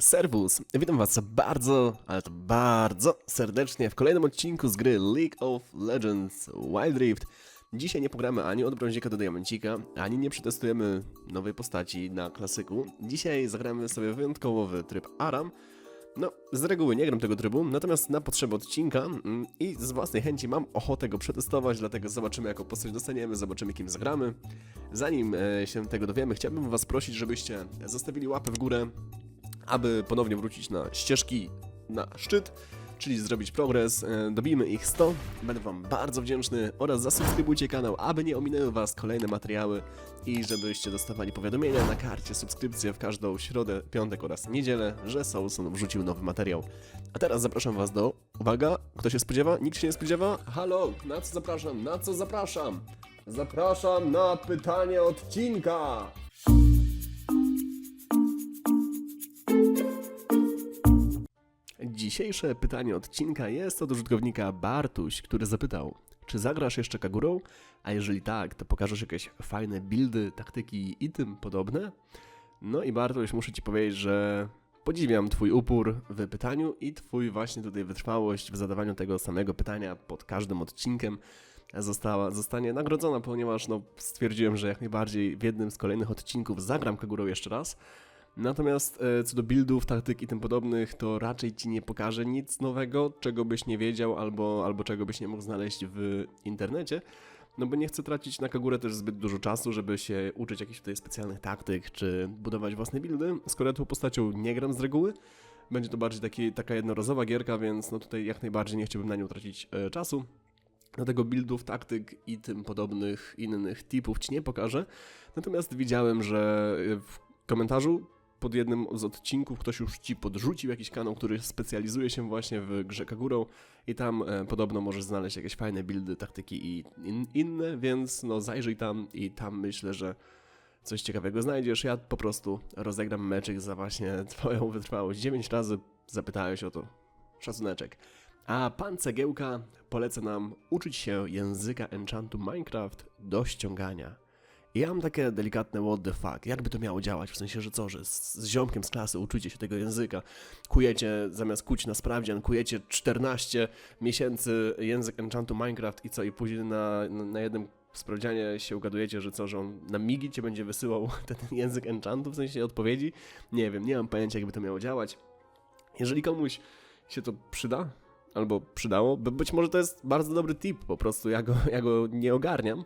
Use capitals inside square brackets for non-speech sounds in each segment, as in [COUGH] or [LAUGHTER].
Serwus, witam was bardzo, ale to bardzo serdecznie w kolejnym odcinku z gry League of Legends Wild Rift. Dzisiaj nie pogramy ani od brązika do diamencika, ani nie przetestujemy nowej postaci na klasyku. Dzisiaj zagramy sobie wyjątkowy tryb Aram. No, z reguły nie gram tego trybu, natomiast na potrzeby odcinka mm, i z własnej chęci mam ochotę go przetestować, dlatego zobaczymy jaką postać dostaniemy, zobaczymy kim zagramy. Zanim e, się tego dowiemy, chciałbym was prosić, żebyście zostawili łapę w górę, aby ponownie wrócić na ścieżki na szczyt, czyli zrobić progres. E, Dobijmy ich 100, będę Wam bardzo wdzięczny oraz zasubskrybujcie kanał, aby nie ominęły Was kolejne materiały i żebyście dostawali powiadomienia na karcie subskrypcję w każdą środę, piątek oraz niedzielę, że Soulson wrzucił nowy materiał. A teraz zapraszam Was do... Uwaga, kto się spodziewa? Nikt się nie spodziewa? Halo, na co zapraszam? Na co zapraszam? Zapraszam na pytanie odcinka! Dzisiejsze pytanie odcinka jest od użytkownika Bartuś, który zapytał, czy zagrasz jeszcze Kagurą? A jeżeli tak, to pokażesz jakieś fajne buildy, taktyki i tym podobne? No i Bartuś, muszę Ci powiedzieć, że podziwiam Twój upór w pytaniu i Twój właśnie tutaj wytrwałość w zadawaniu tego samego pytania pod każdym odcinkiem została, zostanie nagrodzona, ponieważ no, stwierdziłem, że jak najbardziej w jednym z kolejnych odcinków zagram Kagurą jeszcze raz. Natomiast e, co do buildów, taktyk i tym podobnych, to raczej ci nie pokażę nic nowego, czego byś nie wiedział albo, albo czego byś nie mógł znaleźć w internecie. No bo nie chcę tracić na Kagurę też zbyt dużo czasu, żeby się uczyć jakichś tutaj specjalnych taktyk, czy budować własne buildy. Skoro ja tą postacią nie gram z reguły, będzie to bardziej taki, taka jednorazowa gierka, więc no tutaj jak najbardziej nie chciałbym na nią tracić e, czasu. Dlatego buildów, taktyk i tym podobnych innych tipów ci nie pokażę. Natomiast widziałem, że w komentarzu pod jednym z odcinków ktoś już ci podrzucił jakiś kanał, który specjalizuje się właśnie w grze Kagurą i tam e, podobno możesz znaleźć jakieś fajne buildy, taktyki i in, inne, więc no zajrzyj tam i tam myślę, że coś ciekawego znajdziesz. Ja po prostu rozegram meczyk za właśnie [LAUGHS] twoją wytrwałość. 9 razy zapytałeś o to. Szacuneczek. A pan Cegiełka poleca nam uczyć się języka enchantu Minecraft do ściągania. Ja mam takie delikatne what the fuck, jakby to miało działać, w sensie, że co, że z, z ziomkiem z klasy uczycie się tego języka, kujecie, zamiast kuć na sprawdzian, kujecie 14 miesięcy język enchantu Minecraft i co, i później na, na, na jednym sprawdzianie się ugadujecie, że co, że on na migi cię będzie wysyłał [LAUGHS] ten język enchantu, w sensie odpowiedzi, nie wiem, nie mam pojęcia, jakby to miało działać. Jeżeli komuś się to przyda, albo przydało, być może to jest bardzo dobry tip, po prostu ja go, ja go nie ogarniam,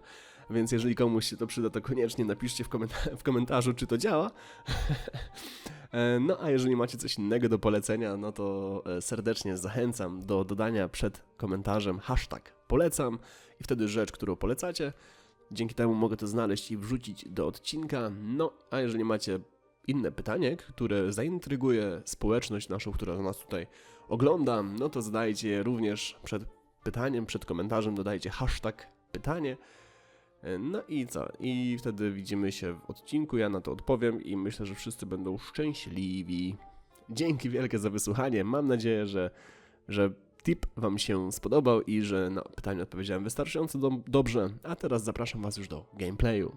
więc jeżeli komuś się to przyda, to koniecznie napiszcie w, komenta- w komentarzu, czy to działa. [LAUGHS] E, no a jeżeli macie coś innego do polecenia, no to e, serdecznie zachęcam do dodania przed komentarzem hashtag polecam i wtedy rzecz, którą polecacie. Dzięki temu mogę to znaleźć i wrzucić do odcinka. No a jeżeli macie inne pytanie, które zaintryguje społeczność naszą, która nas tutaj ogląda, no to zadajcie je również przed pytaniem, przed komentarzem, dodajcie hashtag pytanie. No i co? I wtedy widzimy się w odcinku, ja na to odpowiem i myślę, że wszyscy będą szczęśliwi. Dzięki wielkie za wysłuchanie. Mam nadzieję, że, że tip Wam się spodobał i że na pytanie odpowiedziałem wystarczająco do, dobrze. A teraz zapraszam Was już do gameplayu.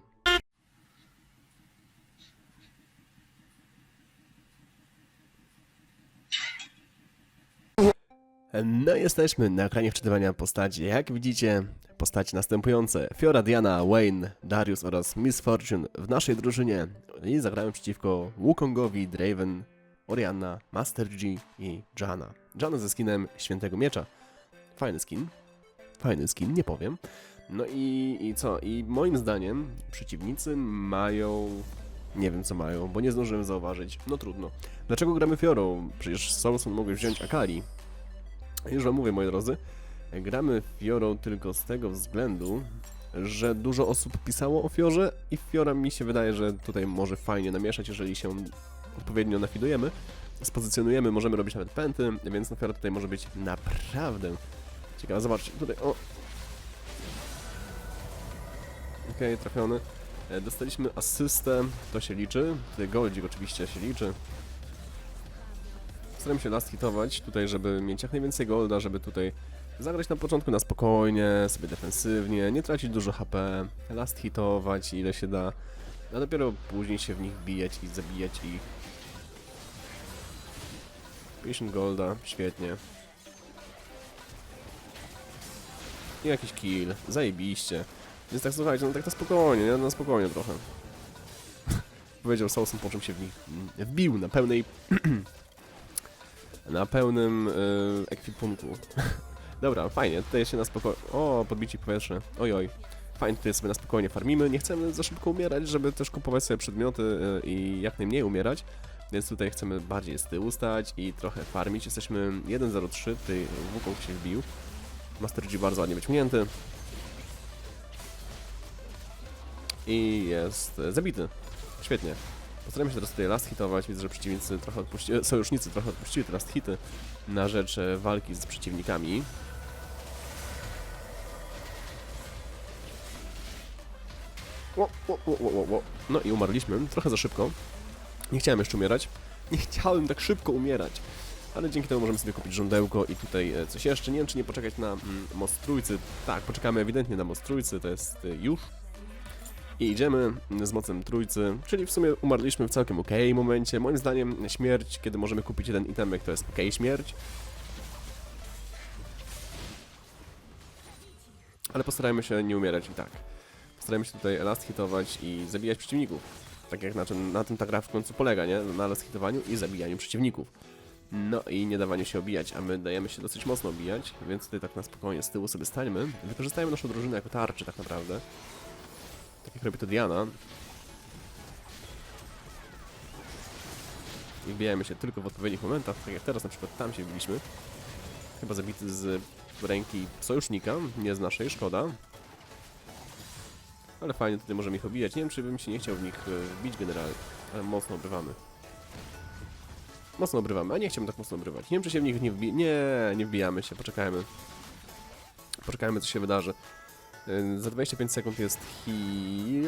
No jesteśmy na ekranie wczytywania postaci. Jak widzicie, postaci następujące. Fiora, Diana, Wayne, Darius oraz Miss Fortune w naszej drużynie. I zagrałem przeciwko Wukongowi, Draven, Orianna, Master G i Jana. Jana ze skinem Świętego Miecza. Fajny skin. Fajny skin, nie powiem. No i, i co? I moim zdaniem przeciwnicy mają... Nie wiem co mają, bo nie zdążyłem zauważyć. No trudno. Dlaczego gramy Fiorą? Przecież Soulson mogły wziąć Akali. Już wam mówię, moi drodzy, gramy Fiorą tylko z tego względu, że dużo osób pisało o Fiorze i Fiora mi się wydaje, że tutaj może fajnie namieszać, jeżeli się odpowiednio nafidujemy, spozycjonujemy, możemy robić nawet pęty, więc no Fiora tutaj może być naprawdę ciekawa. Zobaczcie, tutaj, o... Okej, trafiony. E, Dostaliśmy asystę, to się liczy. Tutaj goldzik oczywiście się liczy. Staram się last hitować tutaj, żeby mieć jak najwięcej golda, żeby tutaj zagrać na początku na spokojnie, sobie defensywnie, nie tracić dużo HP, last hitować ile się da, a dopiero później się w nich bijać i zabijać ich. 50 golda, świetnie. I jakiś kill, zajebiście. Więc tak słuchajcie, no tak na spokojnie, nie? Na spokojnie trochę. [LAUGHS] Powiedział Sousem, po czym się w nich mm, wbił na pełnej... [CLEARS THROAT] na pełnym yy, ekwipunku. [LAUGHS] Dobra, fajnie, tutaj się na spokojnie... O, podbicie powietrze, oj oj. Fajnie, tutaj sobie na spokojnie farmimy, nie chcemy za szybko umierać, żeby też kupować sobie przedmioty yy, i jak najmniej umierać. Więc tutaj chcemy bardziej z tyłu stać i trochę farmić. Jesteśmy 1.03, tutaj Wukong się wbił. Master G bardzo ładnie wyciągnięty. I jest e, zabity. Świetnie. Postaramy się teraz tutaj last hitować. Widzę, że przeciwnicy trochę odpuścili, sojusznicy trochę odpuścili te last hity na rzecz e, walki z przeciwnikami. Ło, ło, ło, ło, ło. No i umarliśmy. Trochę za szybko. Nie chciałem jeszcze umierać. Nie chciałem tak szybko umierać. Ale dzięki temu możemy sobie kupić żądełko i tutaj e, coś jeszcze. Nie wiem, czy nie poczekać na mm, most trójcy. Tak, poczekamy ewidentnie na most trójcy, to jest e, już. I idziemy z mocem trójcy, czyli w sumie umarliśmy w całkiem ok momencie. Moim zdaniem śmierć, kiedy możemy kupić jeden itemek, to jest ok śmierć. Ale postarajmy się nie umierać i tak. Postarajmy się tutaj last hitować i zabijać przeciwników. Tak jak na, na tym ta gra w końcu polega, nie? Na last hitowaniu i zabijaniu przeciwników. No i nie dawaniu się obijać, a my dajemy się dosyć mocno obijać, więc tutaj tak na spokojnie z tyłu sobie stańmy. Wykorzystajmy naszą drużynę jako tarczy tak naprawdę. Tak jak robi to Diana. I wbijajmy się tylko w odpowiednich momentach, tak jak teraz na przykład tam się wbiliśmy. Chyba zabity z ręki sojusznika, nie z naszej, szkoda. Ale fajnie tutaj możemy ich obijać. Nie wiem, czy bym się nie chciał w nich e, wbić generalnie, ale mocno obrywamy. Mocno obrywamy, a nie chciałbym tak mocno obrywać. Nie wiem, czy się w nich nie wbi... Nie, nie wbijamy się, poczekajmy. Poczekajmy, co się wydarzy. Za 25 sekund jest hi... [LAUGHS]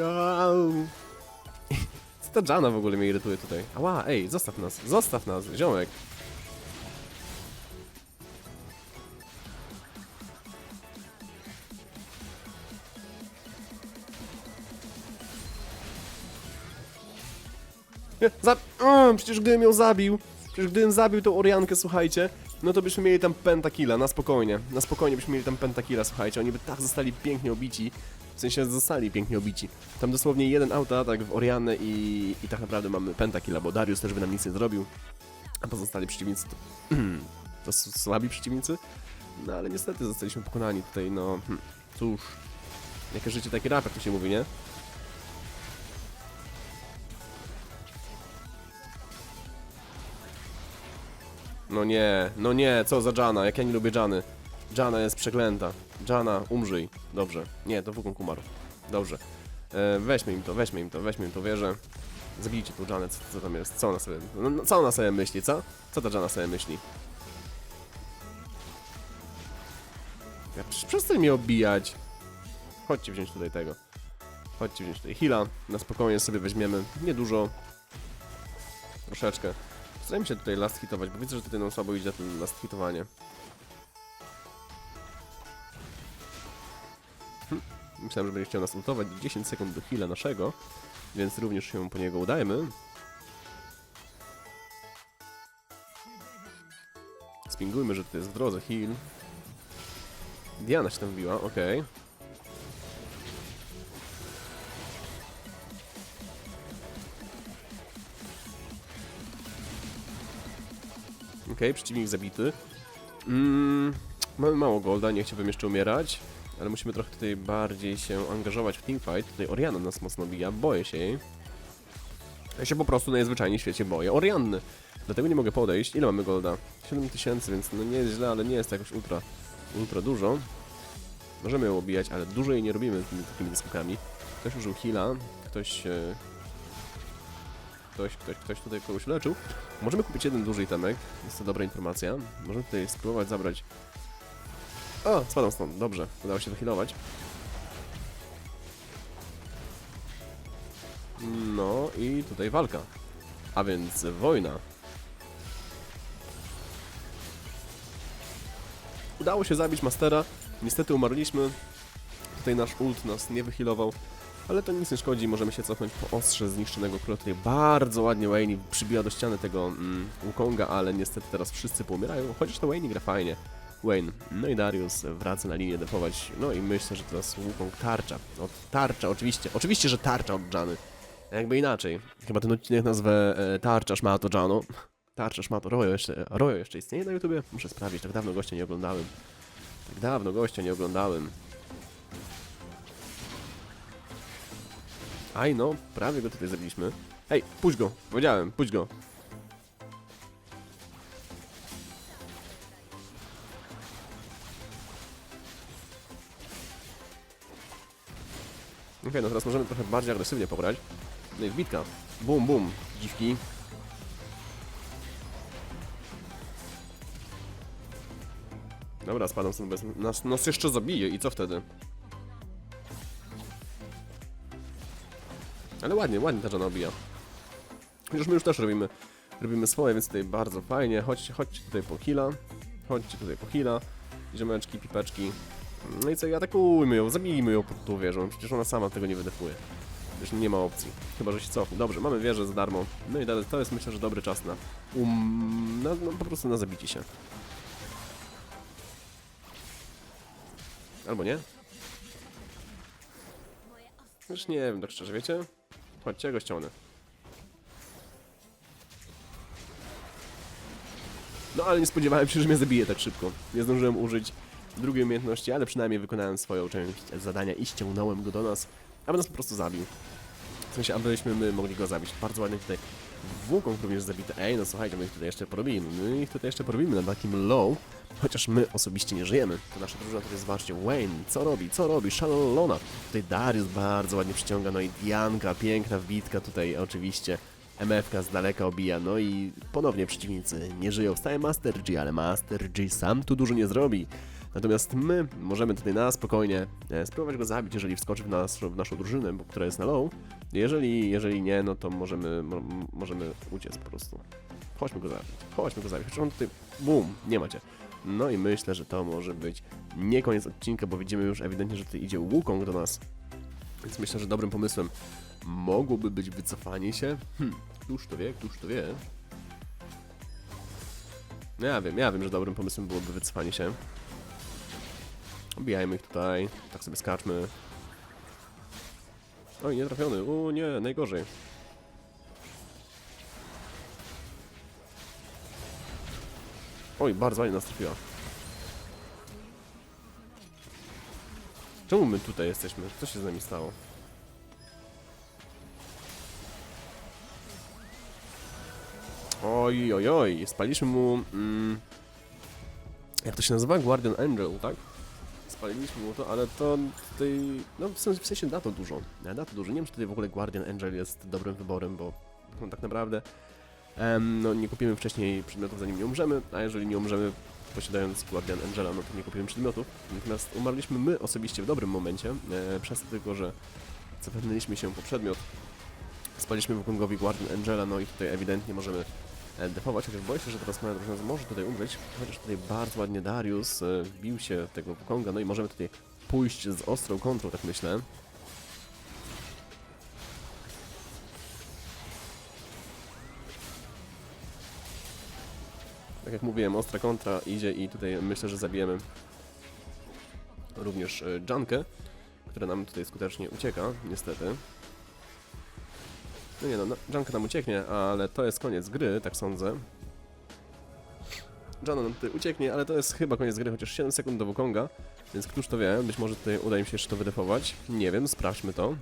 Co ta Jana w ogóle mnie irytuje tutaj? Ała, ej, zostaw nas, zostaw nas, ziomek. Nie, [LAUGHS] Za... O, przecież gdybym ją zabił, przecież gdybym zabił tą Oriankę, słuchajcie, no to byśmy mieli tam pentakilla, na spokojnie. Na spokojnie byśmy mieli tam pentakilla, słuchajcie, oni by tak zostali pięknie obici. W sensie zostali pięknie obici. Tam dosłownie jeden autoatak w Orianę i, i tak naprawdę mamy pentakilla, bo Darius też by nam nic nie zrobił. A pozostali przeciwnicy to, [CLEARS THROAT] to słabi przeciwnicy. No ale niestety zostaliśmy pokonani tutaj, no hmm, cóż. Jakie życie, taki rap, jak to się mówi, nie? No nie, no nie, co za Jana, jak ja nie lubię Jany. Jana jest przeklęta. Jana, umrzyj. Dobrze. Nie, to Wukong umarł. Dobrze. E, weźmy im to, weźmy im to, weźmy im to wieżę. Zabijcie tą Janę, co, co tam jest, co ona sobie, no, no, co ona sobie myśli, co? Co ta Jana sobie myśli? Ja, przestań mnie obijać. Chodźcie wziąć tutaj tego. Chodźcie wziąć tutaj heala. Na spokojnie sobie weźmiemy. Niedużo. Troszeczkę. Starajmy się tutaj last hitować, bo widzę, że tutaj nam słabo idzie ten last hitowanie. Hm. Myślałem, że będzie chciał nas ultować 10 sekund do heala naszego, więc również się po niego udajmy. Spingujmy, że to jest w drodze heal. Diana się tam wbiła, okej. Okej, przeciwnik zabity. Mm, mamy mało golda, nie chciałbym jeszcze umierać, ale musimy trochę tutaj bardziej się angażować w teamfight. Tutaj Oriana nas mocno bija, boję się jej. Ja się po prostu najzwyczajniej w świecie boję Orianny. Dlatego nie mogę podejść. Ile mamy golda? 7000, więc no nie jest źle, ale nie jest to jakoś ultra, ultra dużo. Możemy ją obijać, ale dużo jej nie robimy tymi takimi wyskokami. Ktoś użył heala, ktoś... Ktoś, ktoś, ktoś tutaj kogoś leczył. Możemy kupić jeden duży itemek, jest to dobra informacja. Możemy tutaj spróbować zabrać... O, spadam stąd, dobrze, udało się wyhealować. No i tutaj walka. A więc wojna. Udało się zabić Mastera. Niestety umarliśmy. Tutaj nasz ult nas nie wyhealował. Ale to nic nie szkodzi, możemy się cofnąć po ostrze zniszczonego. Tutaj bardzo ładnie Wayne przybija do ściany tego mm, Wukonga, ale niestety teraz wszyscy poumierają, chociaż to Wayne gra fajnie. Wayne, no i Darius wraca na linię defować, no i myślę, że teraz Wukong tarcza. Od tarcza, oczywiście, oczywiście, że tarcza od Jany. Jakby inaczej. Chyba ten odcinek nazwę e, Tarcza Szmato Jano. Tarcza Szmato Rojo jeszcze, Rojo jeszcze istnieje na YouTubie? Muszę sprawdzić, tak dawno gościa nie oglądałem. Tak dawno gościa nie oglądałem. Aj no, prawie go tutaj zabiliśmy. Hej, puść go, powiedziałem, puść go. Okej, no teraz możemy trochę bardziej agresywnie pograć. No i wbitka. Bum, bum, dziwki. Dobra, spadam stąd bez... Nas, nas jeszcze zabije i co wtedy? Ale ładnie, ładnie ta żona obija. Chociaż my już też robimy, robimy swoje, więc tutaj bardzo fajnie. Chodźcie, chodźcie tutaj po killa. Chodźcie tutaj po killa. Ziomeczki, pipeczki. No i co, atakujmy ją, zabijmy ją pod tą wieżą. Przecież ona sama tego nie wydefuje. Już nie ma opcji. Chyba, że się cofnie. Dobrze, mamy wieżę za darmo. No i dalej, to jest myślę, że dobry czas na um... na, no, po prostu na zabicie się. Albo nie? Już nie wiem, tak szczerze, wiecie? Chodźcie, ja go ściągnę. No ale nie spodziewałem się, że mnie zabije tak szybko. Nie zdążyłem użyć drugiej umiejętności, ale przynajmniej wykonałem swoją część zadania i ściągnąłem go do nas, aby nas po prostu zabił. W sensie, abyśmy my mogli go zabić. Bardzo ładnie tutaj Wukong również zabity. Ej, no słuchajcie, my ich tutaj jeszcze porobimy. My ich tutaj jeszcze porobimy na takim low. Chociaż my osobiście nie żyjemy. To nasza drużyna tutaj zobaczcie. Wayne, co robi? Co robi? Szalona. Tutaj Darius bardzo ładnie przyciąga. No i Dianka, piękna wbitka tutaj oczywiście. MFK z daleka obija, no i ponownie przeciwnicy nie żyją. Wstaje Master G, ale Master G sam tu dużo nie zrobi. Natomiast my możemy tutaj na spokojnie e, spróbować go zabić, jeżeli wskoczy w, nas, w naszą drużynę, która jest na low. Jeżeli, jeżeli nie, no to możemy, mo, możemy uciec po prostu. Chodźmy go zabić, chodźmy go zabić. Chociaż on tutaj, bum, nie macie. No i myślę, że to może być nie koniec odcinka, bo widzimy już ewidentnie, że tutaj idzie Wukong do nas. Więc myślę, że dobrym pomysłem mogłoby być wycofanie się. Hm, któż to wie, któż to wie. No Ja wiem, ja wiem, że dobrym pomysłem byłoby wycofanie się. Obijajmy ich tutaj, tak sobie skaczmy. Oj, nie trafiony, o nie, najgorzej. Oj, bardzo ładnie nas trafiła. Czemu my tutaj jesteśmy? Co się z nami stało? Oj, oj, oj, spaliśmy mu... Mm, jak to się nazywa? Guardian Angel, tak? Spaliliśmy mu to, ale to tutaj... No w sensie, w sensie da to dużo. Da to dużo. Nie wiem, czy tutaj w ogóle Guardian Angel jest dobrym wyborem, bo no, tak naprawdę em, no, nie kupimy wcześniej przedmiotów zanim nie umrzemy, a jeżeli nie umrzemy posiadając Guardian Angela, no to nie kupimy przedmiotów. Natomiast umarliśmy my osobiście w dobrym momencie, e, przez to tylko, że zapewniliśmy się po przedmiot. Spaliśmy Wukongowi Guardian Angela, no i tutaj ewidentnie możemy defować, chociaż boję się, że teraz moja drużyna może tutaj umrzeć, chociaż tutaj bardzo ładnie Darius e, wbił się w tego Wukonga, no i możemy tutaj pójść z ostrą kontrą, tak myślę. Tak jak mówiłem, ostra kontra idzie i tutaj myślę, że zabijemy również e, Jankę, która nam tutaj skutecznie ucieka, niestety. No nie no, no Janka nam ucieknie, ale to jest koniec gry, tak sądzę. Jana nam tutaj ucieknie, ale to jest chyba koniec gry, chociaż 7 sekund do Wukonga, więc któż to wie, być może tutaj uda im się jeszcze to wydefować. Nie wiem, sprawdźmy to.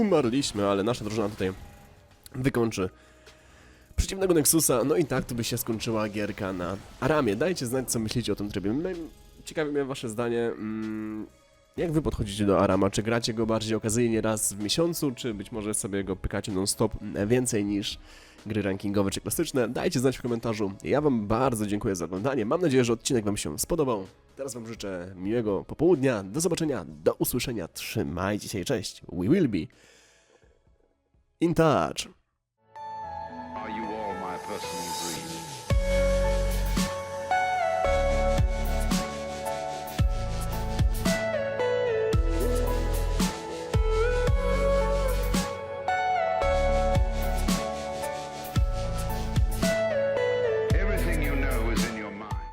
Umarliśmy, ale nasza drużyna tutaj wykończy przeciwnego Nexusa, no i tak to by się skończyła gierka na Aramie. Dajcie znać, co myślicie o tym trybie. My- Ciekawi mnie wasze zdanie. Mm, Jak wy podchodzicie do Arama? Czy gracie go bardziej okazyjnie raz w miesiącu, czy być może sobie go pykacie non-stop więcej niż gry rankingowe czy klasyczne? Dajcie znać w komentarzu. Ja wam bardzo dziękuję za oglądanie. Mam nadzieję, że odcinek wam się spodobał. Teraz wam życzę miłego popołudnia. Do zobaczenia, do usłyszenia. Trzymajcie się, cześć. We will be in touch. person.